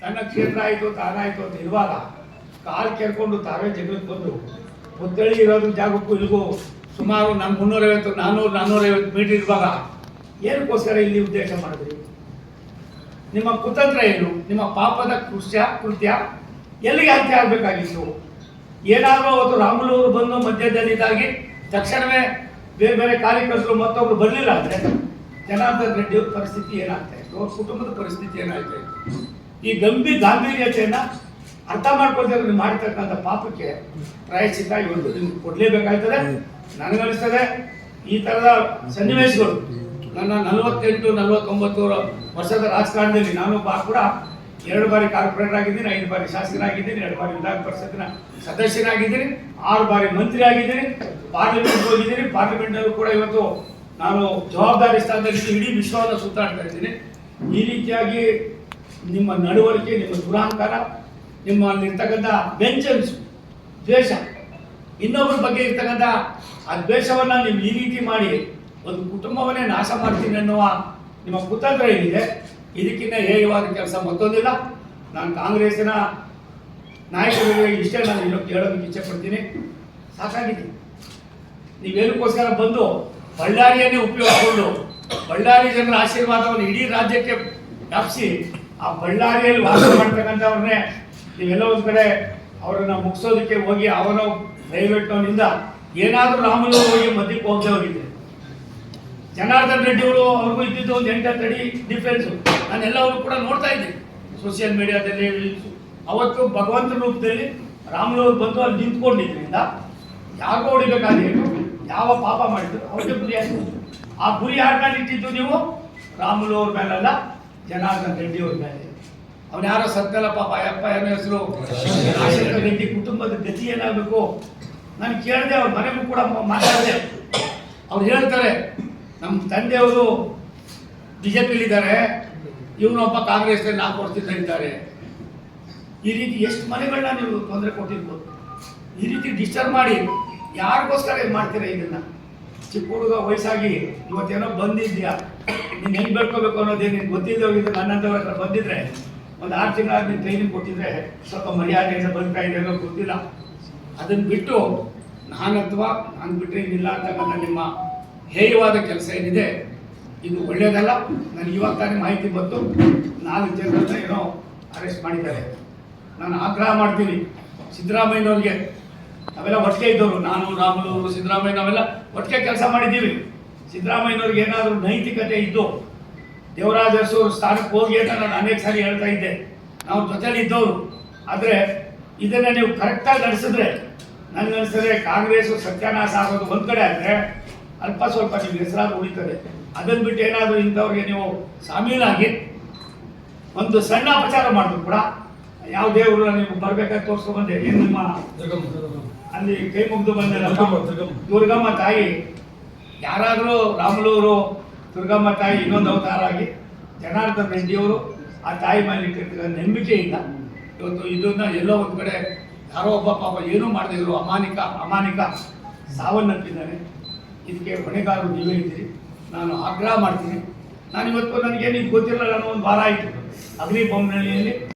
ತನ್ನ ಕ್ಷೇತ್ರ ಆಯಿತು ತಾನಾಯಿತು ಅಂತ ಇಲ್ವಾಲ ಕಾಲು ಕೇಳ್ಕೊಂಡು ತಾವೇ ಜಗಳಕ್ಕೆ ಬಂದು. ಮುದ್ದಳಿ ಇರೋದು ಜಾಗಕ್ಕೂ ಇಲ್ಗೂ ಸುಮಾರು ನಮ್ಮ ಮುನ್ನೂರೈವತ್ತು ನಾನ್ನೂರು ನಾನ್ನೂರೈವತ್ತು ಮೀಟರ್ ಇರುವಾಗ ಏನಕ್ಕೋಸ್ಕರ ಇಲ್ಲಿ ಉದ್ದೇಶ ಮಾಡಿದ್ರಿ? ನಿಮ್ಮ ಕುತಂತ್ರ ಏನು? ನಿಮ್ಮ ಪಾಪದ ಕೃಷ್ಯ ಕೃತ್ಯ ಎಲ್ಲಿಗೆ ಅಂತ್ಯ ಆಗಬೇಕಾಗಿತ್ತು? ಏನಾದರೂ ಅವತ್ತು ರಾಮುಲೂರು ಬಂದು ಮಧ್ಯದಲ್ಲಿದ್ದಾಗಿ ತಕ್ಷಣವೇ ಬೇರೆ ಬೇರೆ ಕಾರ್ಯಕರ್ತರು ಮತ್ತೊಬ್ರು ಬರಲಿಲ್ಲ ಅಂದರೆ ಜನಾರ್ದನ್ ರೆಡ್ಡಿ ಪರಿಸ್ಥಿತಿ ಏನಾಗ್ತಾ ಇತ್ತು? ಅವ್ರ ಕುಟುಂಬದ ಪರಿಸ್ಥಿತಿ ಏನಾಗ್ತಾ ಇತ್ತು? ಈ ಗಂಭೀರ ಗಾಂಭೀರ್ಯತೆಯನ್ನ ಅರ್ಥ ಮಾಡ್ಕೊಳ್ತಾರೆ ನೀವು ಮಾಡಿರ್ತಕ್ಕಂಥ ಪಾಪಕ್ಕೆ ಪ್ರಾಯಶ್ಚಿತ್ತ ಇವತ್ತು ನಿಮ್ಗೆ ಕೊಡ್ಲೇಬೇಕಾಯ್ತದೆ ನನಗನಿಸ್ತದೆ ಈ ತರದ ಸನ್ನಿವೇಶಗಳು, ನನ್ನ ನಲವತ್ತೆಂಟು ನಲವತ್ತೊಂಬತ್ತು ವರ್ಷದ ರಾಜಕಾರಣದಲ್ಲಿ ನಾನು ಬಾ ಕೂಡ ಎರಡು ಬಾರಿ ಕಾರ್ಪೊರೇಟರ್ ಆಗಿದ್ದೀನಿ, ಐದು ಬಾರಿ ಶಾಸಕನಾಗಿದ್ದೀನಿ, ಎರಡು ಬಾರಿ ವಿಧಾನ ಪರಿಷತ್ತಿನ ಸದಸ್ಯನಾಗಿದ್ದೀನಿ, ಆರು ಬಾರಿ ಮಂತ್ರಿ ಆಗಿದ್ದೀನಿ ಪಾರ್ಲಿಮೆಂಟ್ ಹೋಗಿದ್ದೀನಿ. ಪಾರ್ಲಿಮೆಂಟ್ನಲ್ಲೂ ಕೂಡ ಇವತ್ತು ನಾನು ಜವಾಬ್ದಾರಿ ಸ್ಥಾನದಲ್ಲಿ ಇಡೀ ವಿಶ್ವವನ್ನು ಸುತ್ತಾಡ್ತಾ ಇದ್ದೀನಿ. ಈ ರೀತಿಯಾಗಿ ನಿಮ್ಮ ನಡವಳಿಕೆ, ನಿಮ್ಮ ದುರಾಂಕಾರ ನಿಮ್ಮಲ್ಲಿರ್ತಕ್ಕಂಥ ಬೆಂಚನ್ಸ್ ದ್ವೇಷ, ಇನ್ನೊಬ್ಬರ ಬಗ್ಗೆ ಇರ್ತಕ್ಕಂಥ ಆ ದ್ವೇಷವನ್ನು ನೀವು ಈ ರೀತಿ ಮಾಡಿ ಒಂದು ಕುಟುಂಬವನ್ನೇ ನಾಶ ಮಾಡ್ತೀನಿ ಅನ್ನುವ ನಿಮ್ಮ ಕುತಂತ್ರ ಏನಿದೆ ಇದಕ್ಕಿಂತ ಹೇಯವಾದ ಕೆಲಸ ಮತ್ತೊಂದಿಲ್ಲ. ನಾನು ಕಾಂಗ್ರೆಸ್ಸಿನ ನಾಯಕರಿಗೆ ಇಷ್ಟೇ ನಾನು ಇನ್ನೂ ಕೇಳೋದಕ್ಕೆ ಇಚ್ಛೆ ಪಡ್ತೀನಿ ಸಾಕಾಗಿದೆ ನೀವೇನಕ್ಕೋಸ್ಕರ ಬಂದು ಬಳ್ಳಾರಿಯನ್ನೇ ಉಪಯೋಗಿಸಿಕೊಂಡು ಬಳ್ಳಾರಿ ಜನರ ಆಶೀರ್ವಾದವನ್ನು ಇಡೀ ರಾಜ್ಯಕ್ಕೆ ವ್ಯಾಪಿಸಿ ಆ ಬಳ್ಳಾರಿಯಲ್ಲಿ ವಾಸ ಮಾಡ್ತಕ್ಕಂಥವ್ರನ್ನೇ ನೀವೆಲ್ಲ ಒಂದು ಕಡೆ ಅವರನ್ನ ಮುಗಿಸೋದಕ್ಕೆ ಹೋಗಿ ಅವನು ದಯವಿಟ್ಟವನಿಂದ ಏನಾದರೂ ರಾಮುಲು ಹೋಗಿ ಮಧ್ಯಕ್ಕೆ ಹೋಗದೆ ಹೋಗಿದ್ದೆ. ಜನಾರ್ದನ್ ರೆಡ್ಡಿ ಅವರು ಅವ್ರಿಗೂ ಇದ್ದಿದ್ದು ಒಂದು ಎಂಟತ್ತು ಅಡಿ ಡಿಫ್ರೆನ್ಸು ನಾನೆಲ್ಲವರು ಕೂಡ ನೋಡ್ತಾ ಇದ್ದೆ. ಸೋಷಿಯಲ್ ಮೀಡಿಯಾದಲ್ಲಿ ಅವತ್ತು ಭಗವಂತನ ರೂಪದಲ್ಲಿ ರಾಮುಲು ಅವರು ಬಂದು ಅಲ್ಲಿ ನಿಂತ್ಕೊಂಡಿದ್ದರಿಂದ ಯಾಕೋ ಹೊಡಿಬೇಕಾದ್ರೆ ಯಾವ ಪಾಪ ಮಾಡಿದ್ರು? ಅವ್ರಿಗೆ ಗುರಿ ಆ ಗುರಿ ಮೇಲೆ ಇಟ್ಟಿದ್ದು ನೀವು? ರಾಮುಲು ಅವ್ರ ಮೇಲಲ್ಲ ಜನಾರ್ದನ್ ರೆಡ್ಡಿ ಅವ್ರ ಮೇಲೆ. ಅವ್ನು ಯಾರೋ ಸತ್ತಲ್ಲ ಪಾಪ ಅಯ್ಯಪ್ಪ ಏನೋ ಹೆಸರು? ರೆಡ್ಡಿ ಕುಟುಂಬದ ಗತಿ ಏನಾಗಬೇಕು? ನಾನು ಕೇಳಿದೆ, ಅವ್ರ ಮನೆಗೂ ಕೂಡ ಮಾತಾಡಿದೆ. ಅವ್ರು ಹೇಳ್ತಾರೆ ನಮ್ಮ ತಂದೆಯವರು ಬಿ ಜೆ ಪಿಲಿದ್ದಾರೆ ಇವನೊಬ್ಬ ಕಾಂಗ್ರೆಸ್ನಲ್ಲಿ ನಾಲ್ಕು ವರ್ಷದಿಂದ ಇದ್ದಾರೆ. ಈ ರೀತಿ ಎಷ್ಟು ಮನೆಗಳನ್ನ ನೀವು ತೊಂದರೆ ಕೊಟ್ಟಿರ್ಬೋದು? ಈ ರೀತಿ ಡಿಸ್ಟರ್ಬ್ ಮಾಡಿ, ಯಾರಿಗೋಸ್ಕರ ಇದು ಮಾಡ್ತೀರಾ ಇದನ್ನ? ಚಿಕ್ಕ ಹುಡುಗ ವಯಸ್ಸಾಗಿ ಇವತ್ತೇನೋ ಬಂದಿದ್ಯಾ? ನೀನು ಹೆಂಗೆ ಬೆಳ್ಕೋಬೇಕು ಅನ್ನೋದೇ ನಿನ್ಗೆ ಗೊತ್ತಿದ್ದೆ ಹೋಗಿದ್ದೆ ಹತ್ರ ಬಂದಿದ್ರೆ, ಒಂದು ಆರು ತಿಂಗಳ ನೀನು ಟ್ರೈನಿಂಗ್ ಕೊಟ್ಟಿದ್ರೆ ಸ್ವಲ್ಪ ಮರ್ಯಾದೆಯಿಂದ ಬದುಕ್ತಾ ಇದೆ ಅನ್ನೋದು ಗೊತ್ತಿಲ್ಲ. ಅದನ್ನು ಬಿಟ್ಟು ನಾನು ಅಥವಾ ನಾನು ಬಿಟ್ಟರೆ ಇಲ್ಲ ಅಂತಕ್ಕಂಥ ನಿಮ್ಮ ಹೇಯವಾದ ಕೆಲಸ ಏನಿದೆ, ಇದು ಒಳ್ಳೆಯದಲ್ಲ ನನಗೆ ಇವಾಗ ತಾನೇ ಮಾಹಿತಿ ಬಂತು. ನಾಲ್ಕು ಜನರನ್ನ ಏನೋ ಅರೆಸ್ಟ್ ಮಾಡಿದ್ದಾರೆ. ನಾನು ಆಗ್ರಹ ಮಾಡ್ತೀನಿ. ಸಿದ್ದರಾಮಯ್ಯನವ್ರಿಗೆ ನಾವೆಲ್ಲ ಒಟ್ಟಿಗೆ ಇದ್ದವರು, ನಾನು, ರಾಮುಲು, ಸಿದ್ದರಾಮಯ್ಯ, ನಾವೆಲ್ಲ ಒಟ್ಟಿಗೆ ಕೆಲಸ ಮಾಡಿದ್ದೀವಿ. ಸಿದ್ದರಾಮಯ್ಯನವ್ರಿಗೆ ಏನಾದರೂ ನೈತಿಕತೆ ಇದ್ದು ದೇವರಾಜ ಸ್ಥಾನಕ್ಕೆ ಹೋಗಿ ಅಂತ ನಾನು ಅನೇಕ ಸಾರಿ ಹೇಳ್ತಾ ಇದ್ದೆ. ನಾವು ಜೊತೆಲಿ ಇದ್ದವರು. ಆದರೆ ಇದನ್ನು ನೀವು ಕರೆಕ್ಟಾಗಿ ನಡೆಸಿದ್ರೆ ನನಗೆ ಅನಿಸಿದ್ರೆ ಕಾಂಗ್ರೆಸ್, ಸತ್ಯಾನಾಶ ಆಗೋದು ಒಂದು ಕಡೆ ಆದರೆ ಅಲ್ಪ ಸ್ವಲ್ಪ ನಿಮ್ಗೆ ಹೆಸರಾಗಿ ಉಳಿತದೆ. ಅದನ್ನು ಬಿಟ್ಟು ಏನಾದರೂ ಇಂಥವ್ರಿಗೆ ನೀವು ಸಾಮೀಲಾಗಿ ಒಂದು ಸಣ್ಣ ಅಪಚಾರ ಮಾಡಿದ್ರು ಕೂಡ ಯಾವ ದೇವರು ನೀವು ಬರ್ಬೇಕಾಗಿ ತೋರಿಸ್ಕೊಂಡ್ಬಂದೆ ಏನು ನಿಮ್ಮ ಅಲ್ಲಿ ಕೈ ಮುಗಿದು ಬಂದೆ ದುರ್ಗಮ್ಮ, ತಾಯಿ. ಯಾರಾದರೂ ರಾಮಲೂರು ದುರ್ಗಮ್ಮ ತಾಯಿ ಇನ್ನೊಂದು ಅವತಾರ ಆಗಿ ಜನಾರ್ದನ್ ರೆಡ್ಡಿಯವರು ಆ ತಾಯಿ ಮೇಲೆ ನಂಬಿಕೆಯಿಂದ ಇವತ್ತು ಇದನ್ನ ಎಲ್ಲೋ ಒಂದು ಕಡೆ ಯಾರೋ ಒಬ್ಬ ಪಾಪ ಏನೂ ಮಾಡಿದ್ರು ಅಮಾನಿಕ ಅಮಾನಿಕ ಸಾವನ್ನಪ್ಪಿದ್ದಾನೆ ಇದಕ್ಕೆ ಹೊಣೆಗಾರರು ನೀವೇ ಇದ್ದೀರಿ. ನಾನು ಆಗ್ರಹ ಮಾಡ್ತೀನಿ. ನಾನು ಇವತ್ತು ನನಗೇನು ಗೊತ್ತಿರಲ್ಲ ನಾನು ಅನ್ನೋ ಒಂದು ವಾರ ಆಯಿತು. ಅಗ್ನಿ ಬೊಮ್ಮನಹಳ್ಳಿಯಲ್ಲಿ